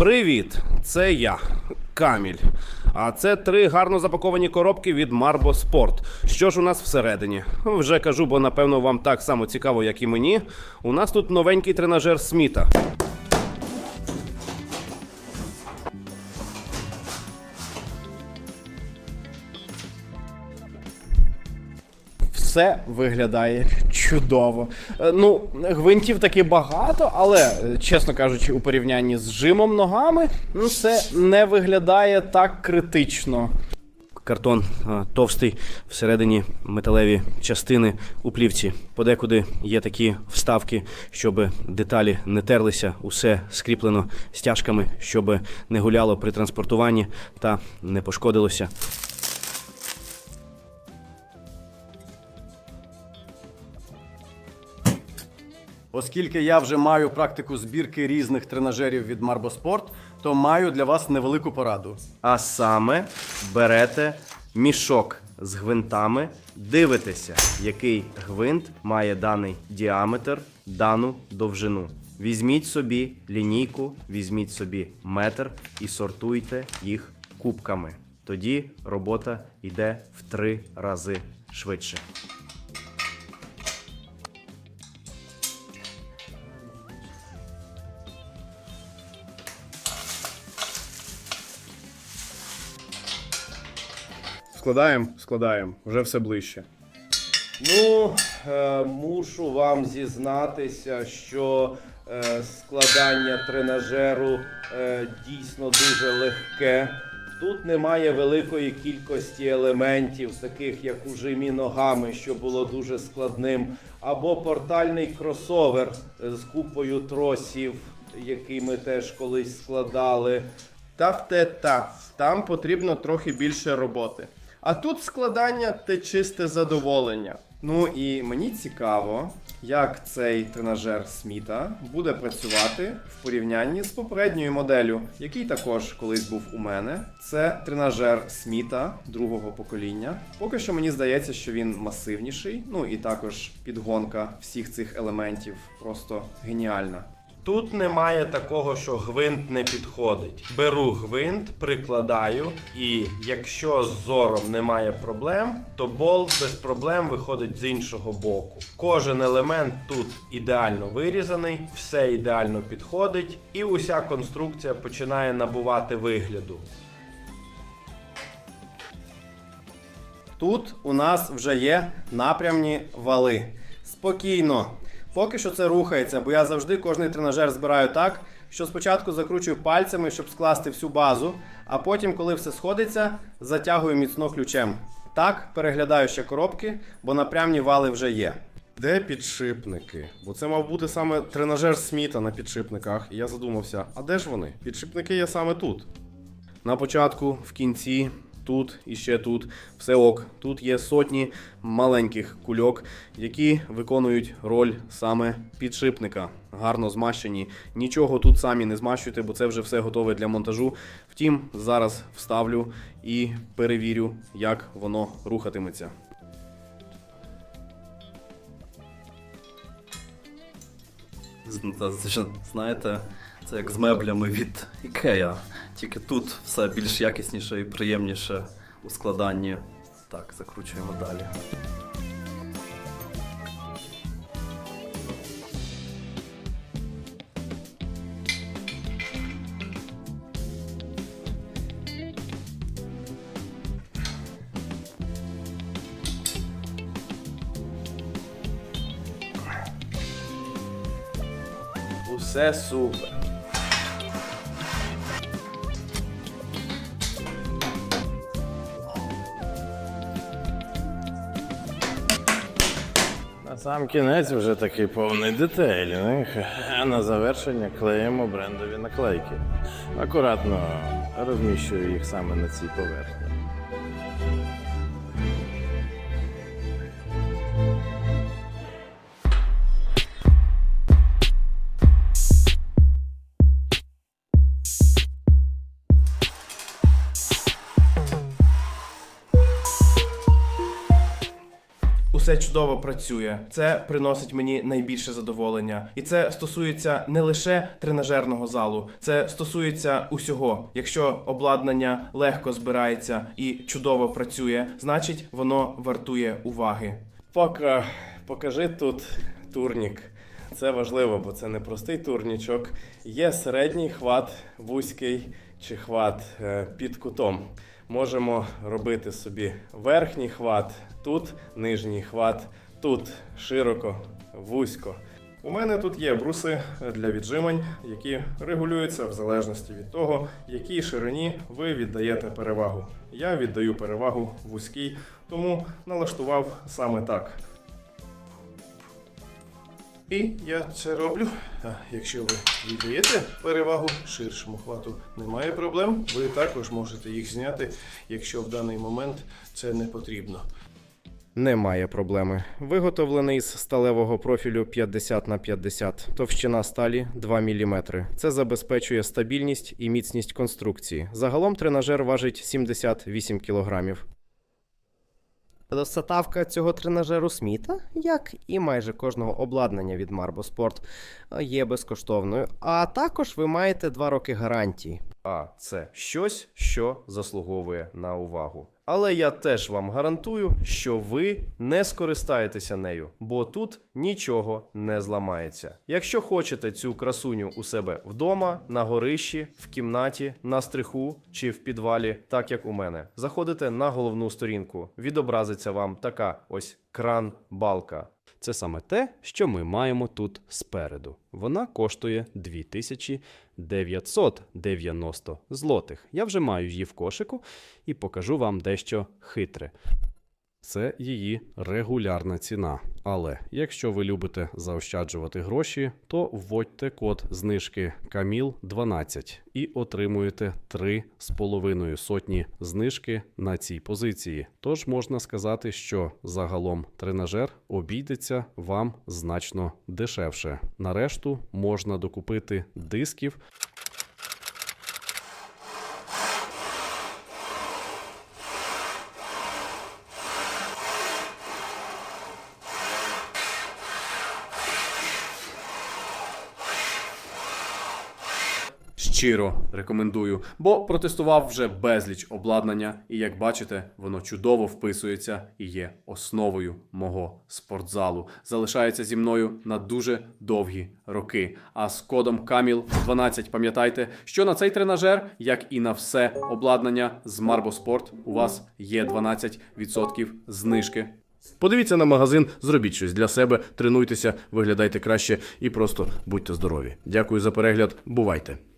Привіт! Це я, Каміль. А це три гарно запаковані коробки від Marbo Sport. Що ж у нас всередині? Вже кажу, бо напевно вам так само цікаво, як і мені. У нас тут новенький тренажер Сміта. Все виглядає чудово. Е, Ну, гвинтів таки багато, але, е, чесно кажучи, у порівнянні з жимом ногами, ну, це не виглядає так критично. Картон е, товстий, всередині металеві частини у плівці. Подекуди є такі вставки, щоб деталі не терлися, усе скріплено стяжками, щоб не гуляло при транспортуванні та не пошкодилося. Оскільки я вже маю практику збірки різних тренажерів від Marbosport, то маю для вас невелику пораду. А саме берете мішок з гвинтами, дивитеся, який гвинт має даний діаметр, дану довжину. Візьміть собі лінійку, візьміть собі метр і сортуйте їх кубками. Тоді робота йде в три рази швидше. Складаємо, складаємо, вже все ближче. Ну, е, мушу вам зізнатися, що е, складання тренажеру е, дійсно дуже легке. Тут немає великої кількості елементів, таких як у жимі ногами, що було дуже складним, або портальний кросовер е, з купою тросів, який ми теж колись складали. Та в те та. Там потрібно трохи більше роботи. А тут складання те чисте задоволення. Ну і мені цікаво, як цей тренажер Сміта буде працювати в порівнянні з попередньою моделлю, який також колись був у мене. Це тренажер Сміта другого покоління. Поки що мені здається, що він масивніший. Ну і також підгонка всіх цих елементів просто геніальна. Тут немає такого, що гвинт не підходить. Беру гвинт, прикладаю, і якщо з зором немає проблем, то болт без проблем виходить з іншого боку. Кожен елемент тут ідеально вирізаний, все ідеально підходить, і уся конструкція починає набувати вигляду. Тут у нас вже є напрямні вали. Спокійно. Поки що це рухається, бо я завжди кожний тренажер збираю так, що спочатку закручую пальцями, щоб скласти всю базу, а потім, коли все сходиться, затягую міцно ключем. Так, переглядаю ще коробки, бо напрямні вали вже є. Де підшипники? Бо це мав бути саме тренажер Сміта на підшипниках. І я задумався, а де ж вони? Підшипники є саме тут. На початку, в кінці, тут і ще тут. Все ок. Тут є сотні маленьких кульок, які виконують роль саме підшипника. Гарно змащені. Нічого тут самі не змащуйте, бо це вже все готове для монтажу. Втім, зараз вставлю і перевірю, як воно рухатиметься. Знаєте, це як з меблями від Ікея. Тільки тут все більш якісніше і приємніше у складанні. Так, закручуємо далі. Усе сам кінець вже такий повний детейлінг, а на завершення клеїмо брендові наклейки. Акуратно розміщую їх саме на цій поверхні. Усе чудово працює. Це приносить мені найбільше задоволення. І це стосується не лише тренажерного залу, це стосується усього. Якщо обладнання легко збирається і чудово працює, значить воно вартує уваги. Пока, покажи тут турнік. Це важливо, бо це не простий турнічок. Є середній хват, вузький чи хват е, під кутом. Можемо робити собі верхній хват, тут нижній хват, тут широко, вузько. У мене тут є бруси для віджимань, які регулюються в залежності від того, якій ширині ви віддаєте перевагу. Я віддаю перевагу вузькій, тому налаштував саме так. І я це роблю. А якщо ви віддаєте перевагу ширшому хвату, немає проблем. Ви також можете їх зняти, якщо в даний момент це не потрібно. Немає проблеми. Виготовлений з сталевого профілю 50 на 50, товщина сталі 2 мм. Це забезпечує стабільність і міцність конструкції. Загалом тренажер важить 78 кг. Доставка цього тренажеру Сміта, як і майже кожного обладнання від Marbo Sport, є безкоштовною. А також ви маєте 2 роки гарантії. А це щось, що заслуговує на увагу. Але я теж вам гарантую, що ви не скористаєтеся нею, бо тут нічого не зламається. Якщо хочете цю красуню у себе вдома, на горищі, в кімнаті, на стриху чи в підвалі, так як у мене, заходите на головну сторінку. Відобразиться вам така ось кран-балка. Це саме те, що ми маємо тут спереду. Вона коштує 2990 злотих. Я вже маю її в кошику і покажу вам дещо хитре. Це її регулярна ціна. Але якщо ви любите заощаджувати гроші, то вводьте код знижки Каміл 12 і отримуєте 3,5 сотні знижки на цій позиції. Тож можна сказати, що загалом тренажер обійдеться вам значно дешевше. Нарешту можна докупити дисків Щиро рекомендую, бо протестував вже безліч обладнання, і як бачите, воно чудово вписується і є основою мого спортзалу. Залишається зі мною на дуже довгі роки. А з кодом Каміл 12 пам'ятайте, що на цей тренажер, як і на все обладнання з Sport, у вас є 12% знижки. Подивіться на магазин, зробіть щось для себе, тренуйтеся, виглядайте краще і просто будьте здорові. Дякую за перегляд. Бувайте!